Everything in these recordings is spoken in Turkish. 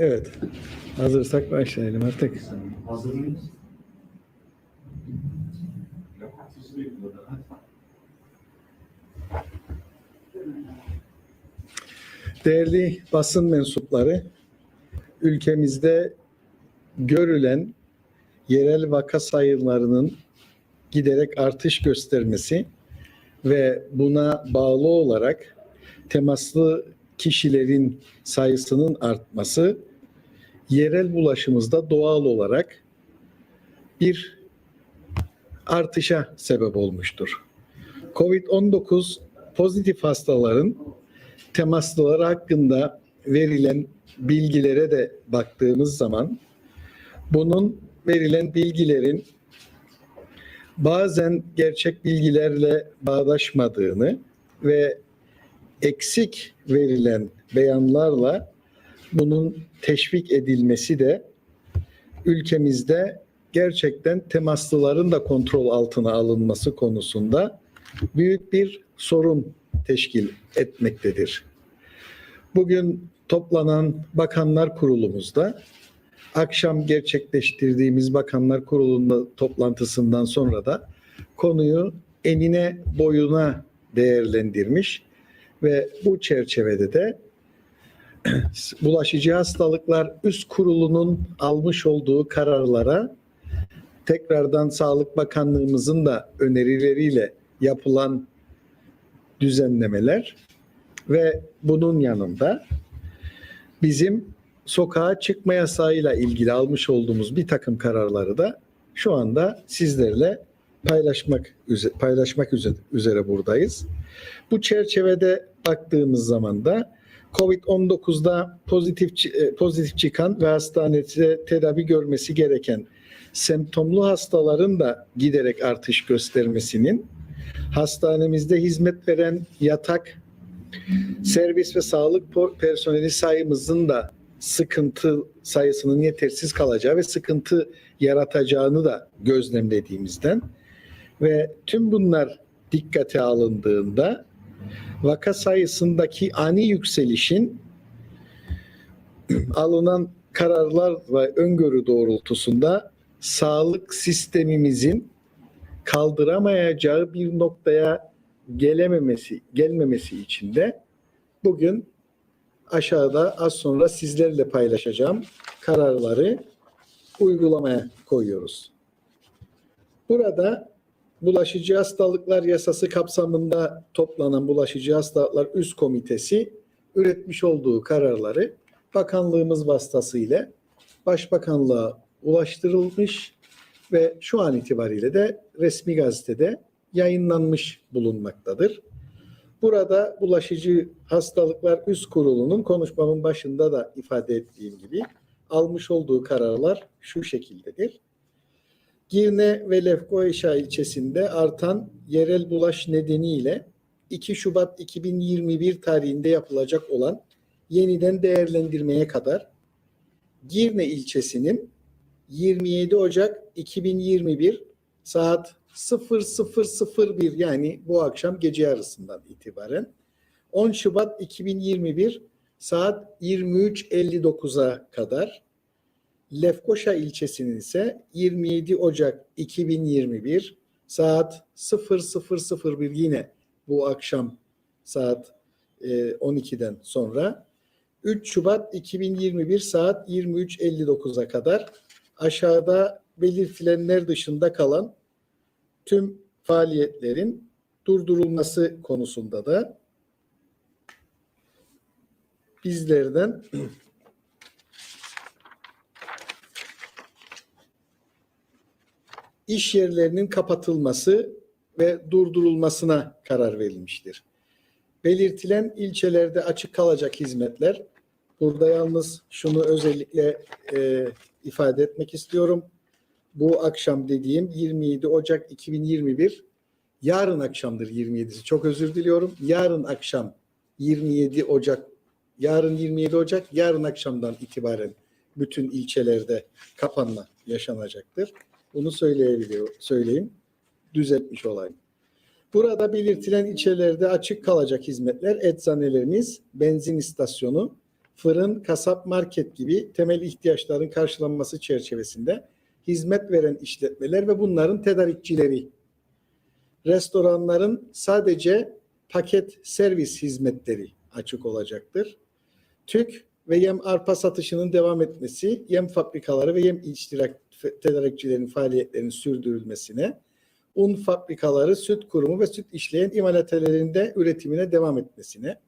Evet. Hazırsak başlayalım artık. Hazır? Değerli basın mensupları, ülkemizde görülen yerel vaka sayılarının giderek artış göstermesi ve buna bağlı olarak temaslı kişilerin sayısının artması yerel bulaşımızda doğal olarak bir artışa sebep olmuştur. Covid-19 pozitif hastaların temaslılar hakkında verilen bilgilere de baktığımız zaman bunun verilen bilgilerin bazen gerçek bilgilerle bağdaşmadığını ve eksik verilen beyanlarla bunun teşvik edilmesi de ülkemizde gerçekten temaslıların da kontrol altına alınması konusunda büyük bir sorun teşkil etmektedir. Bugün toplanan Bakanlar Kurulumuzda akşam gerçekleştirdiğimiz Bakanlar Kurulu'nda toplantısından sonra da konuyu enine boyuna değerlendirmiş ve bu çerçevede de Bulaşıcı Hastalıklar Üst Kurulu'nun almış olduğu kararlara tekrardan Sağlık Bakanlığımızın da önerileriyle yapılan düzenlemeler ve bunun yanında bizim sokağa çıkma yasağıyla ilgili almış olduğumuz bir takım kararları da şu anda sizlerle paylaşmak paylaşmak üzere, üzere buradayız. Bu çerçevede baktığımız zaman da Covid-19'da pozitif e, pozitif çıkan ve hastanede tedavi görmesi gereken semptomlu hastaların da giderek artış göstermesinin hastanemizde hizmet veren yatak, servis ve sağlık personeli sayımızın da sıkıntı sayısının yetersiz kalacağı ve sıkıntı yaratacağını da gözlemlediğimizden ve tüm bunlar dikkate alındığında vaka sayısındaki ani yükselişin alınan kararlar ve öngörü doğrultusunda sağlık sistemimizin kaldıramayacağı bir noktaya gelememesi, gelmemesi için de bugün aşağıda az sonra sizlerle paylaşacağım kararları uygulamaya koyuyoruz. Burada Bulaşıcı Hastalıklar Yasası kapsamında toplanan Bulaşıcı Hastalıklar Üst Komitesi üretmiş olduğu kararları bakanlığımız vasıtasıyla Başbakanlığa ulaştırılmış ve şu an itibariyle de resmi gazetede yayınlanmış bulunmaktadır. Burada Bulaşıcı Hastalıklar Üst Kurulu'nun konuşmamın başında da ifade ettiğim gibi almış olduğu kararlar şu şekildedir. Girne ve Lefkoşa ilçesinde artan yerel bulaş nedeniyle 2 Şubat 2021 tarihinde yapılacak olan yeniden değerlendirmeye kadar Girne ilçesinin 27 Ocak 2021 saat 0001 yani bu akşam gece yarısından itibaren 10 Şubat 2021 saat 23.59'a kadar Lefkoşa ilçesinin ise 27 Ocak 2021 saat 0001 yine bu akşam saat e, 12'den sonra. 3 Şubat 2021 saat 23.59'a kadar aşağıda belirtilenler dışında kalan tüm faaliyetlerin durdurulması konusunda da bizlerden iş yerlerinin kapatılması ve durdurulmasına karar verilmiştir. Belirtilen ilçelerde açık kalacak hizmetler, burada yalnız şunu özellikle e, ifade etmek istiyorum. Bu akşam dediğim 27 Ocak 2021, yarın akşamdır 27'si. Çok özür diliyorum. Yarın akşam 27 Ocak, yarın 27 Ocak, yarın akşamdan itibaren bütün ilçelerde kapanma yaşanacaktır. Bunu söyleyebiliyor, söyleyeyim. Düzeltmiş olayım. Burada belirtilen ilçelerde açık kalacak hizmetler eczanelerimiz, benzin istasyonu, fırın, kasap, market gibi temel ihtiyaçların karşılanması çerçevesinde hizmet veren işletmeler ve bunların tedarikçileri, restoranların sadece paket servis hizmetleri açık olacaktır. TÜK ve yem arpa satışının devam etmesi, yem fabrikaları ve yem iştirak tedarikçilerin faaliyetlerinin sürdürülmesine, un fabrikaları, süt kurumu ve süt işleyen imalathanelerinde üretimine devam etmesine,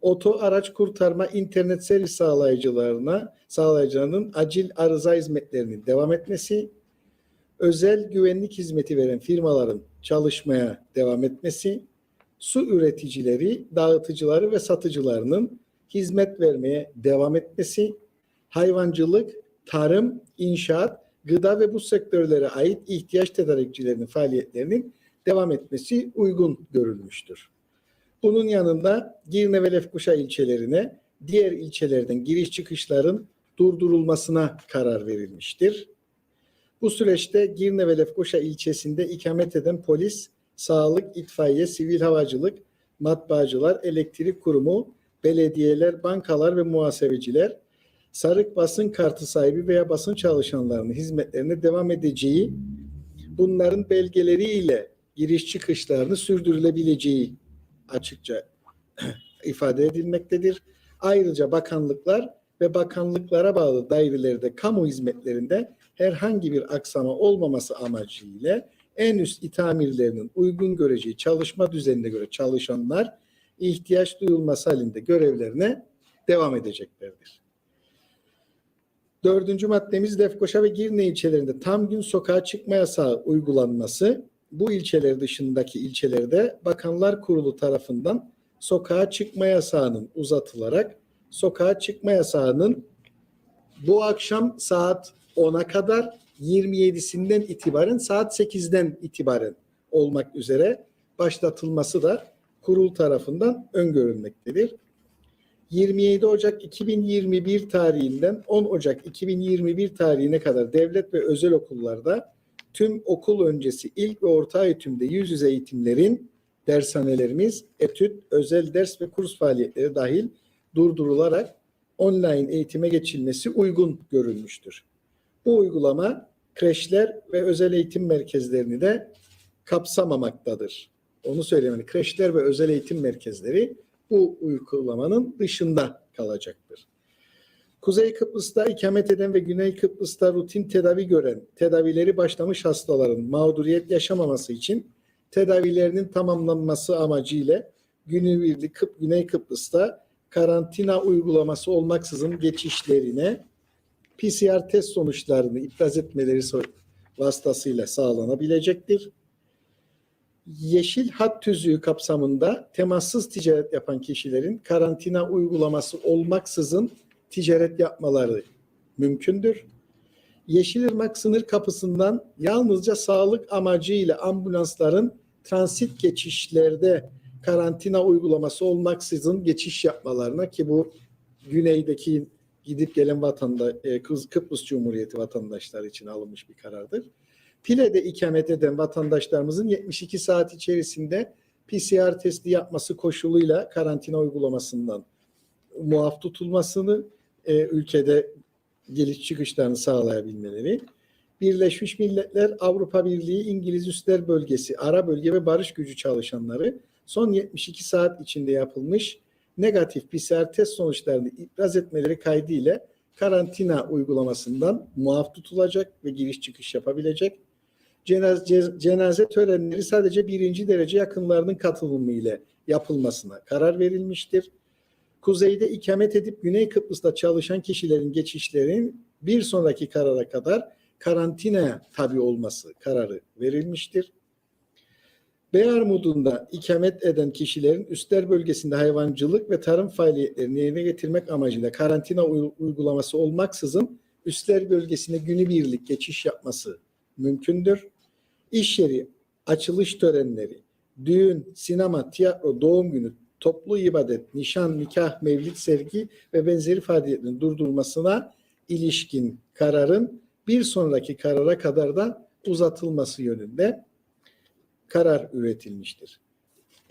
oto araç kurtarma internet servis sağlayıcılarına sağlayıcılarının acil arıza hizmetlerinin devam etmesi, özel güvenlik hizmeti veren firmaların çalışmaya devam etmesi, su üreticileri, dağıtıcıları ve satıcılarının hizmet vermeye devam etmesi, hayvancılık, tarım, inşaat, gıda ve bu sektörlere ait ihtiyaç tedarikçilerinin faaliyetlerinin devam etmesi uygun görülmüştür. Bunun yanında Girne ve Lefkoşa ilçelerine diğer ilçelerden giriş çıkışların durdurulmasına karar verilmiştir. Bu süreçte Girne ve Lefkoşa ilçesinde ikamet eden polis, sağlık, itfaiye, sivil havacılık, matbaacılar, elektrik kurumu, belediyeler, bankalar ve muhasebeciler sarık basın kartı sahibi veya basın çalışanlarının hizmetlerine devam edeceği, bunların belgeleriyle giriş çıkışlarını sürdürülebileceği açıkça ifade edilmektedir. Ayrıca bakanlıklar ve bakanlıklara bağlı dairelerde kamu hizmetlerinde herhangi bir aksama olmaması amacıyla en üst itamirlerinin uygun göreceği çalışma düzenine göre çalışanlar ihtiyaç duyulması halinde görevlerine devam edeceklerdir. Dördüncü maddemiz Lefkoşa ve Girne ilçelerinde tam gün sokağa çıkma yasağı uygulanması. Bu ilçeler dışındaki ilçelerde Bakanlar Kurulu tarafından sokağa çıkma yasağının uzatılarak sokağa çıkma yasağının bu akşam saat 10'a kadar 27'sinden itibaren saat 8'den itibaren olmak üzere başlatılması da kurul tarafından öngörülmektedir. 27 Ocak 2021 tarihinden 10 Ocak 2021 tarihine kadar devlet ve özel okullarda tüm okul öncesi ilk ve orta eğitimde yüz yüze eğitimlerin dershanelerimiz, etüt, özel ders ve kurs faaliyetleri dahil durdurularak online eğitime geçilmesi uygun görülmüştür. Bu uygulama kreşler ve özel eğitim merkezlerini de kapsamamaktadır. Onu söyleyeyim. Yani kreşler ve özel eğitim merkezleri bu uygulamanın dışında kalacaktır. Kuzey Kıbrıs'ta ikamet eden ve Güney Kıbrıs'ta rutin tedavi gören, tedavileri başlamış hastaların mağduriyet yaşamaması için tedavilerinin tamamlanması amacıyla Güneybirlik Kıp, Güney Kıbrıs'ta karantina uygulaması olmaksızın geçişlerine PCR test sonuçlarını iptal etmeleri vasıtasıyla sağlanabilecektir. Yeşil hat tüzüğü kapsamında temassız ticaret yapan kişilerin karantina uygulaması olmaksızın ticaret yapmaları mümkündür. Yeşilırmak sınır kapısından yalnızca sağlık amacıyla ambulansların transit geçişlerde karantina uygulaması olmaksızın geçiş yapmalarına ki bu güneydeki gidip gelen vatanda e, Kıbrıs Cumhuriyeti vatandaşları için alınmış bir karardır. Pile'de ikamet eden vatandaşlarımızın 72 saat içerisinde PCR testi yapması koşuluyla karantina uygulamasından muaf tutulmasını e, ülkede geliş çıkışlarını sağlayabilmeleri. Birleşmiş Milletler, Avrupa Birliği, İngiliz Üstler Bölgesi, Ara Bölge ve Barış Gücü çalışanları son 72 saat içinde yapılmış negatif PCR test sonuçlarını ipraz etmeleri kaydıyla karantina uygulamasından muaf tutulacak ve giriş çıkış yapabilecek. Cenaze, cenaze törenleri sadece birinci derece yakınlarının katılımıyla yapılmasına karar verilmiştir. Kuzeyde ikamet edip Güney Kıbrıs'ta çalışan kişilerin geçişlerin bir sonraki karara kadar karantinaya tabi olması kararı verilmiştir. Beyarmud'unda ikamet eden kişilerin üstler bölgesinde hayvancılık ve tarım faaliyetlerini yerine getirmek amacıyla karantina uy- uygulaması olmaksızın üstler bölgesine günübirlik geçiş yapması mümkündür. İş yeri, açılış törenleri, düğün, sinema, tiyatro, doğum günü, toplu ibadet, nişan, nikah, mevlid, sergi ve benzeri faaliyetlerin durdurulmasına ilişkin kararın bir sonraki karara kadar da uzatılması yönünde karar üretilmiştir.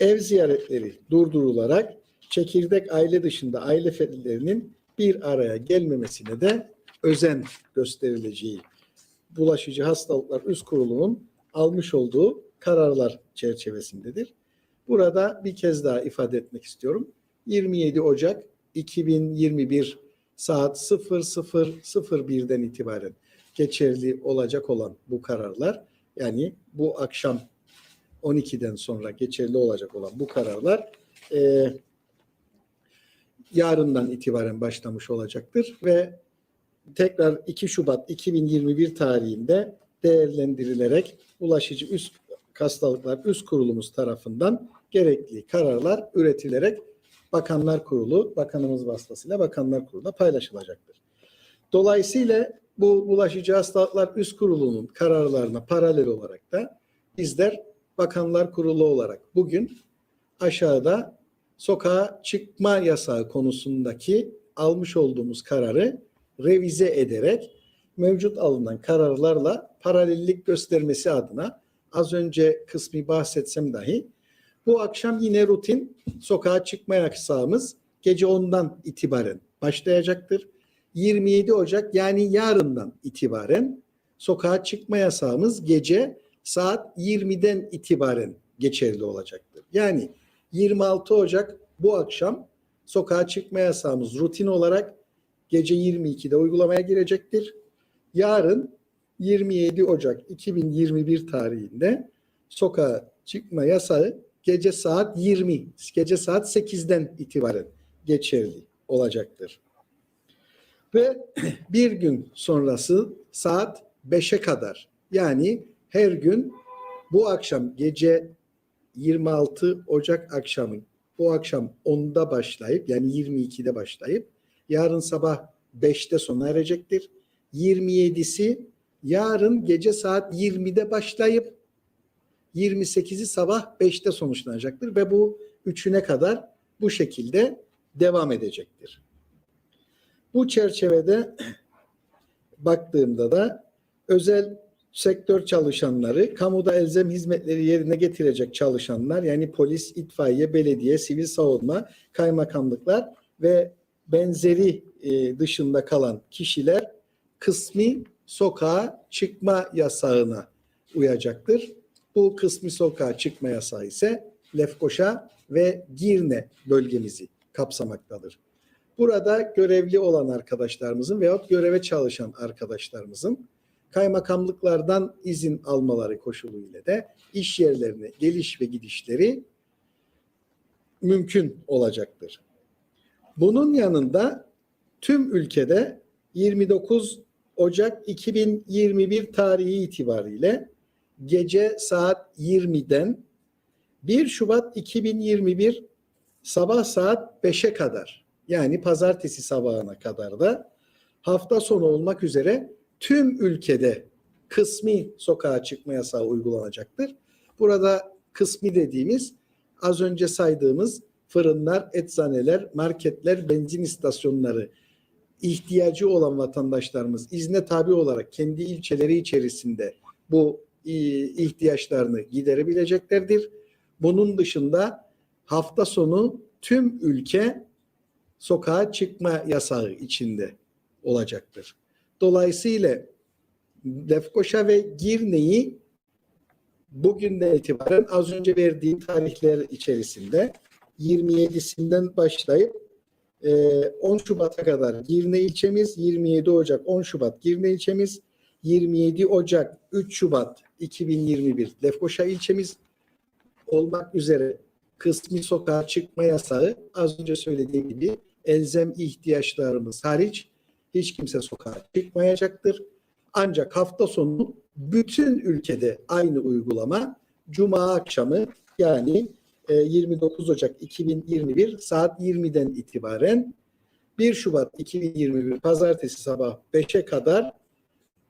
Ev ziyaretleri durdurularak çekirdek aile dışında aile fertlerinin bir araya gelmemesine de özen gösterileceği bulaşıcı hastalıklar üst kurulunun almış olduğu kararlar çerçevesindedir. Burada bir kez daha ifade etmek istiyorum. 27 Ocak 2021 saat 00.01'den itibaren geçerli olacak olan bu kararlar yani bu akşam 12'den sonra geçerli olacak olan bu kararlar e, yarından itibaren başlamış olacaktır ve tekrar 2 Şubat 2021 tarihinde değerlendirilerek ulaşıcı üst hastalıklar üst kurulumuz tarafından gerekli kararlar üretilerek Bakanlar Kurulu, bakanımız vasıtasıyla Bakanlar Kurulu'na paylaşılacaktır. Dolayısıyla bu bulaşıcı hastalıklar üst kurulunun kararlarına paralel olarak da bizler Bakanlar Kurulu olarak bugün aşağıda sokağa çıkma yasağı konusundaki almış olduğumuz kararı revize ederek mevcut alınan kararlarla paralellik göstermesi adına az önce kısmi bahsetsem dahi bu akşam yine rutin sokağa çıkma yasağımız gece 10'dan itibaren başlayacaktır. 27 Ocak yani yarından itibaren sokağa çıkma yasağımız gece saat 20'den itibaren geçerli olacaktır. Yani 26 Ocak bu akşam sokağa çıkma yasağımız rutin olarak gece 22'de uygulamaya girecektir. Yarın 27 Ocak 2021 tarihinde sokağa çıkma yasağı gece saat 20, gece saat 8'den itibaren geçerli olacaktır. Ve bir gün sonrası saat 5'e kadar yani her gün bu akşam gece 26 Ocak akşamı bu akşam 10'da başlayıp yani 22'de başlayıp yarın sabah 5'te sona erecektir. 27'si yarın gece saat 20'de başlayıp 28'i sabah 5'te sonuçlanacaktır ve bu üçüne kadar bu şekilde devam edecektir. Bu çerçevede baktığımda da özel sektör çalışanları, kamuda elzem hizmetleri yerine getirecek çalışanlar yani polis, itfaiye, belediye, sivil savunma, kaymakamlıklar ve benzeri e, dışında kalan kişiler kısmi sokağa çıkma yasağına uyacaktır. Bu kısmi sokağa çıkma yasağı ise Lefkoşa ve Girne bölgemizi kapsamaktadır. Burada görevli olan arkadaşlarımızın veyahut göreve çalışan arkadaşlarımızın kaymakamlıklardan izin almaları koşuluyla da iş yerlerine geliş ve gidişleri mümkün olacaktır. Bunun yanında tüm ülkede 29 Ocak 2021 tarihi itibariyle gece saat 20'den 1 Şubat 2021 sabah saat 5'e kadar yani pazartesi sabahına kadar da hafta sonu olmak üzere tüm ülkede kısmi sokağa çıkma yasağı uygulanacaktır. Burada kısmi dediğimiz az önce saydığımız fırınlar, eczaneler, marketler, benzin istasyonları ihtiyacı olan vatandaşlarımız izne tabi olarak kendi ilçeleri içerisinde bu e, ihtiyaçlarını giderebileceklerdir. Bunun dışında hafta sonu tüm ülke sokağa çıkma yasağı içinde olacaktır. Dolayısıyla Lefkoşa ve Girne'yi bugünden itibaren az önce verdiğim tarihler içerisinde 27'sinden başlayıp 10 Şubat'a kadar Girne ilçemiz, 27 Ocak 10 Şubat Girne ilçemiz, 27 Ocak 3 Şubat 2021 Lefkoşa ilçemiz olmak üzere kısmi sokağa çıkma yasağı az önce söylediğim gibi elzem ihtiyaçlarımız hariç hiç kimse sokağa çıkmayacaktır. Ancak hafta sonu bütün ülkede aynı uygulama Cuma akşamı yani 29 Ocak 2021 saat 20'den itibaren 1 Şubat 2021 Pazartesi sabah 5'e kadar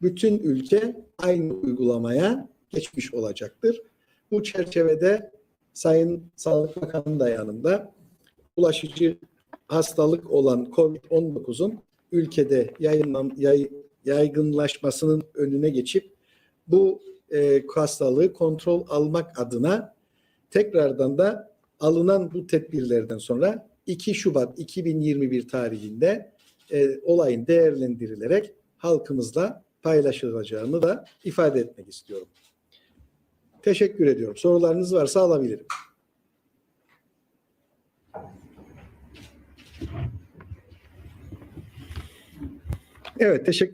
bütün ülke aynı uygulamaya geçmiş olacaktır. Bu çerçevede Sayın Sağlık Bakanı da yanında bulaşıcı hastalık olan COVID-19'un ülkede yayınlan, yay, yaygınlaşmasının önüne geçip bu e, hastalığı kontrol almak adına tekrardan da alınan bu tedbirlerden sonra 2 Şubat 2021 tarihinde e, olayın değerlendirilerek halkımızla paylaşılacağını da ifade etmek istiyorum. Teşekkür ediyorum. Sorularınız varsa alabilirim. Evet, teşekkür